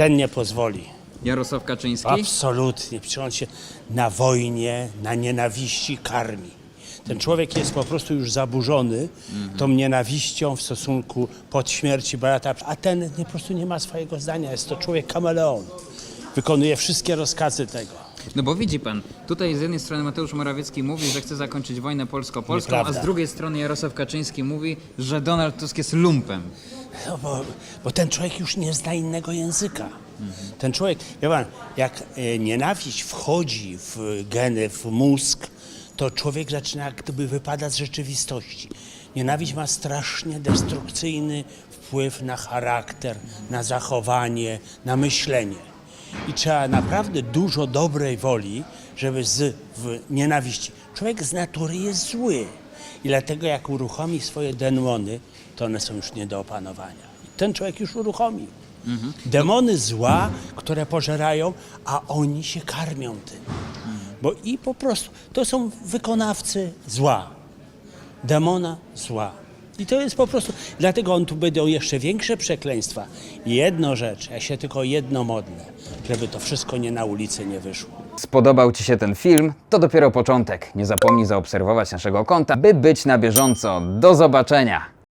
ten nie pozwoli. Jarosław Kaczyński? Absolutnie. Przecież on się na wojnie, na nienawiści karmi. Ten człowiek jest po prostu już zaburzony tą nienawiścią w stosunku pod śmierci brata, a ten nie, po prostu nie ma swojego zdania. Jest to człowiek kameleon. Wykonuje wszystkie rozkazy tego. No bo widzi pan, tutaj z jednej strony Mateusz Morawiecki mówi, że chce zakończyć wojnę polsko-polską, a Nieprawda. z drugiej strony Jarosław Kaczyński mówi, że Donald Tusk jest lumpem. No bo, bo ten człowiek już nie zna innego języka. Ten człowiek, wie pan, jak e, nienawiść wchodzi w geny, w mózg, to człowiek zaczyna jak gdyby wypadać z rzeczywistości. Nienawiść ma strasznie destrukcyjny wpływ na charakter, na zachowanie, na myślenie. I trzeba naprawdę dużo dobrej woli, żeby z nienawiści. Człowiek z natury jest zły. I dlatego jak uruchomi swoje demony, to one są już nie do opanowania. Ten człowiek już uruchomił. Demony zła, które pożerają, a oni się karmią tym. Bo i po prostu to są wykonawcy zła. Demona zła. I to jest po prostu, dlatego on tu będą jeszcze większe przekleństwa. Jedno rzecz, ja się tylko jedno modlę, żeby to wszystko nie na ulicę nie wyszło. Spodobał Ci się ten film? To dopiero początek. Nie zapomnij zaobserwować naszego konta, by być na bieżąco. Do zobaczenia!